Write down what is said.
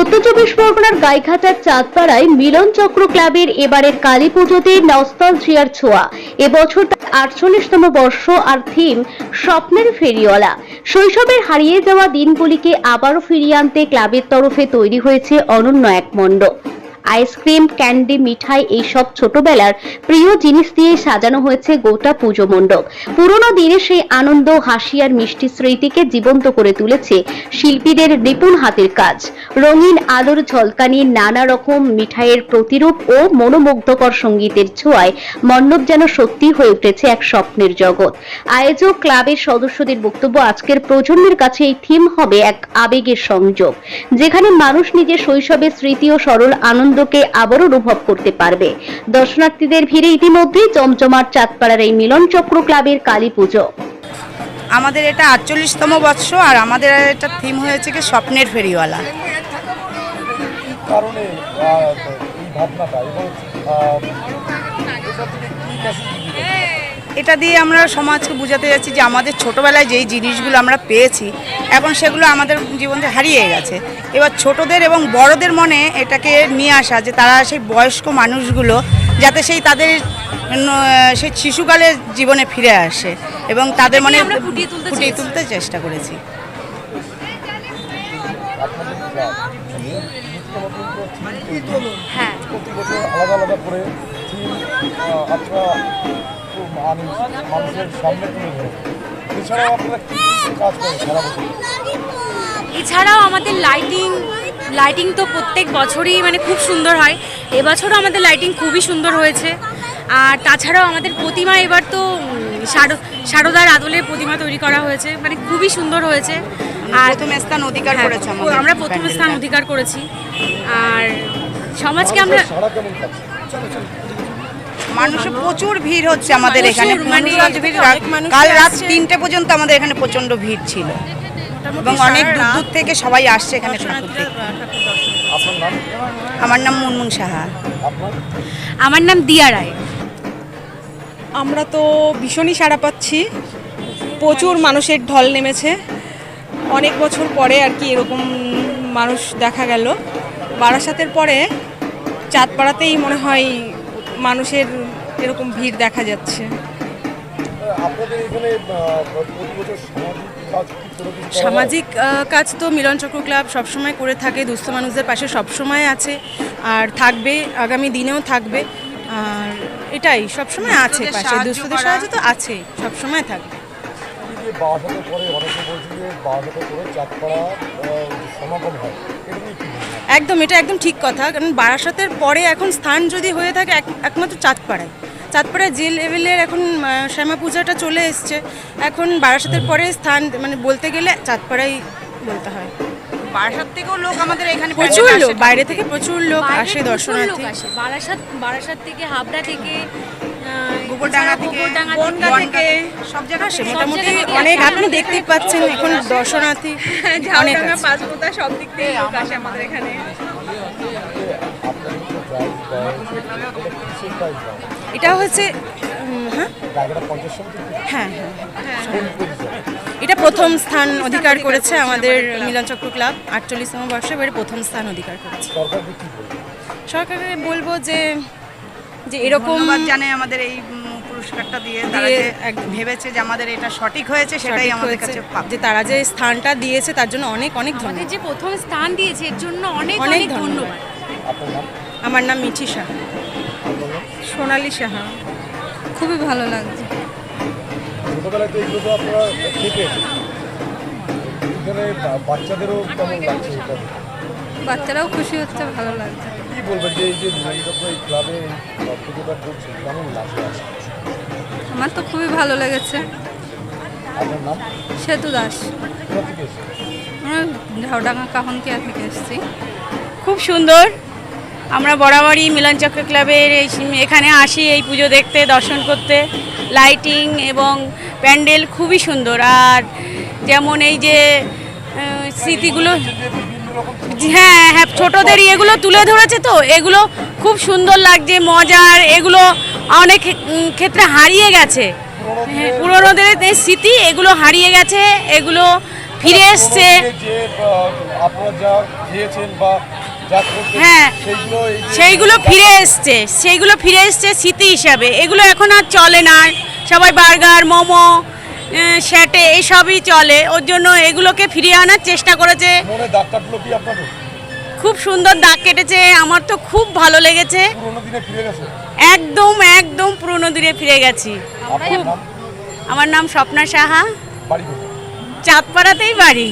উত্তর চব্বিশ পরগনার গাইঘাটার চাঁদপাড়ায় মিলন চক্র ক্লাবের এবারের কালী পুজোতে নস্তালজিয়ার ছোঁয়া। এবছর তার আটচল্লিশতম বর্ষ আর থিম, স্বপ্নের ফেরিওয়ালা। শৈশবের হারিয়ে যাওয়া দিনগুলিকে আবারও ফিরিয়ে আনতে ক্লাবের তরফে তৈরি হয়েছে অনন্য এক মণ্ডপ। আইসক্রিম, ক্যান্ডি, মিঠাই এইসব ছোটবেলার প্রিয় জিনিস দিয়ে সাজানো হয়েছে গোটা পুজো মণ্ডপ। পুরোনো দিনের সেই আনন্দ, হাসি আর মিষ্টি স্মৃতিকে জীবন্ত করে তুলেছে শিল্পীদের নিপুণ হাতের কাজ। রঙিন আলোর ঝলকানি, নানা রকম মিঠাইয়ের প্রতিরূপ ও মনোমুগ্ধকর সঙ্গীতের ছোঁয়ায় মণ্ডপ যেন সত্যি হয়ে উঠেছে এক স্বপ্নের জগৎ। আয়োজক ক্লাবের সদস্যদের বক্তব্য আজকের প্রজন্মের কাছে এই থিম হবে এক আবেগের সংযোগ, যেখানে মানুষ নিজের শৈশবের স্মৃতি ও সরল আনন্দকে আবারও অনুভব করতে পারবে। দর্শনার্থীদের ভিড়ে ইতিমধ্যেই জমজমাট চাঁদপাড়ার এই মিলন চক্র ক্লাবের কালী পুজো। আমাদের এটা আটচল্লিশতম বৎস আর আমাদের এটা থিম হয়েছে কি স্বপ্নের ফেরিওয়ালা। এটা দিয়ে আমরা সমাজকে বোঝাতে যাচ্ছি যে আমাদের ছোটবেলায় যেই জিনিসগুলো আমরা পেয়েছি এখন সেগুলো আমাদের জীবন থেকে হারিয়ে গেছে। এবার ছোটদের এবং বড়দের মনে এটাকে নিয়ে আসা যে তারা সেই বয়স্ক মানুষগুলো যাতে সেই তাদের সেই শিশুকালের জীবনে ফিরে আসে এবং তাদের মনে আমরা ফুটিয়ে তুলতে ফুটিয়ে তুলতে চেষ্টা করেছি। হ্যাঁ। মানুষ মানুষের সামনে তুলে ধরে এছাড়াও আপনারা কি কি কাজ করেন সারা বছর এছাড়াও আমাদের লাইটিং লাইটিং তো প্রত্যেক বছরই মানে খুব সুন্দর হয়। এবছরও আমাদের লাইটিং খুবই সুন্দর হয়েছে। আর তাছাড়াও আমাদের প্রতিমা এবার তো শারদার আদলে প্রতিমা তৈরি করা হয়েছে। মানে খুবই সুন্দর হয়েছে। আর প্রথম স্থান অধিকার হ্যাঁ, করেছে আমরা প্রথম স্থান অধিকার করেছি। আর সমাজকে আমরা মানুষের প্রচুর ভিড় হচ্ছে আমাদের এখানে। মানে কাল রাত তিনটে পর্যন্ত আমাদের এখানে প্রচণ্ড ভিড় ছিল। এবং অনেক দূর দূর থেকে সবাই আসছে এখানে ঠাকুর আমার নাম মুনমুন সাহা। আমার নাম দিয়া রায়। আমরা তো ভীষণই সাড়া পাচ্ছি। প্রচুর মানুষের ঢল নেমেছে। অনেক বছর পরে আর কি এরকম মানুষ দেখা গেল। বারাসাতের পরে চাঁদপাড়াতেই মনে হয় মানুষের এরকম ভিড় দেখা যাচ্ছে। আপনাদের এখানে সামাজিক কাজ তো মিলন চক্র ক্লাব সবসময় করে থাকে দুস্থ মানুষদের পাশে সবসময় আছে আর থাকবে আগামী দিনেও থাকবে। আর এটাই সবসময় আছে দুস্থদের পাশে সাহায্য দুস্থদের সাহায্য তো আছে সবসময় থাকবে। যে বাসাতে পরে অনেকে বলছে যে বাসাতে পরে চাঁদপাড়া আহ, সমাগম হয়? একদম এটা একদম ঠিক কথা। কারণ বারাসাতের পরে এখন স্থান যদি হয়ে থাকে এক- একমাত্র চাঁদপাড়ায়। চাঁদপাড়ায় যে লেভেলের এখন শ্যামা পূজাটা চলে এসছে। এখন বারাসাতের পরে স্থান মানে বলতে গেলে চাঁদপাড়াই বলতে হয়। বারাসাত থেকেও লোক আমাদের এখানে প্রচুর লোক বাইরে থেকে প্রচুর লোক আসে দর্শনার্থী। লোক বারাসাত বারাসাত থেকে হাবড়া থেকে গোবরডাঙ্গা থেকে গোবরডাঙ্গা থেকে থেকে সব জায়গায় আসে আসে মোটামুটি অনেক আপনি দেখতেই পাচ্ছেন এখন দর্শনার্থী অনেক। সব দিক থেকে লোক আসে আমাদের এখানে। এটা হচ্ছে হ্যাঁ? হ্যাঁ হ্যাঁ এটা প্রথম স্থান অধিকার করেছে আমাদের মিলনচক্র ক্লাব আটচল্লিশতম বর্ষে এবারে প্রথম স্থান অধিকার করেছে। সরকারকে বলব যে যে এরকম জানে আমাদের এই পুরস্কারটা দিয়ে। তারা দিয়ে যে ভেবেছে যে আমাদের এটা সঠিক হয়েছে সেটাই আমাদের কাছে। যে তারা যে স্থানটা দিয়েছে তার জন্য অনেক অনেক আমাদের ধন্যবাদ। যে প্রথম স্থান দিয়েছে এর জন্য অনেক অনেক ধন্যবাদ। আমার নাম মিঠি শাহ সোনালি সাহা। খুবই ভালো লাগছে। ছোটবেলায় তো এগুলো আপনারা এখানে বাচ্চাদেরও কেমন লাগছে? বাচ্চারাও খুশি হচ্ছে ভালো লাগছে। বলবেন যে এই যে এই ক্লাবে পুজোটা কেমন লাগছে আমার তো খুবই ভালো লেগেছে। আপনার নাম? সেতু দাস? আমরা ঝাউডাঙ্গা কাহনকিয়া থেকে এসেছি। খুব সুন্দর। আমরা বরাবরই মিলনচক্র ক্লাবের এই সিম- এখানে আসি এই পুজো দেখতে দর্শন করতে। লাইটিং এবং প্যান্ডেল খুবই সুন্দর। আর যেমন এই যে স্মৃতিগুলো হ্যাঁ হ্যাঁ ছোটদের এগুলো তুলে ধরেছে তো এগুলো খুব সুন্দর লাগছে মজার এগুলো অনেক ক্ষেত্রে হারিয়ে গেছে। হ্যাঁ, পুরোনোদের এই স্মৃতি এগুলো হারিয়ে গেছে এগুলো ফিরে এসছে। হ্যাঁ। সেইগুলো ফিরে এসছে সেইগুলো ফিরে এসছে স্মৃতি হিসাবে। এগুলো এখন আর চলে না। সবাই বার্গার মোমো স্যাটে এইসবই চলে। ওর জন্য এগুলোকে ফিরিয়ে আনার চেষ্টা করেছে। খুব সুন্দর দাগ কেটেছে। আমার তো খুব ভালো লেগেছে। একদম একদম পুরনো দিনে ফিরে গেছি। আমার নাম স্বপ্না সাহা। চাঁদপাড়াতেই বাড়ি।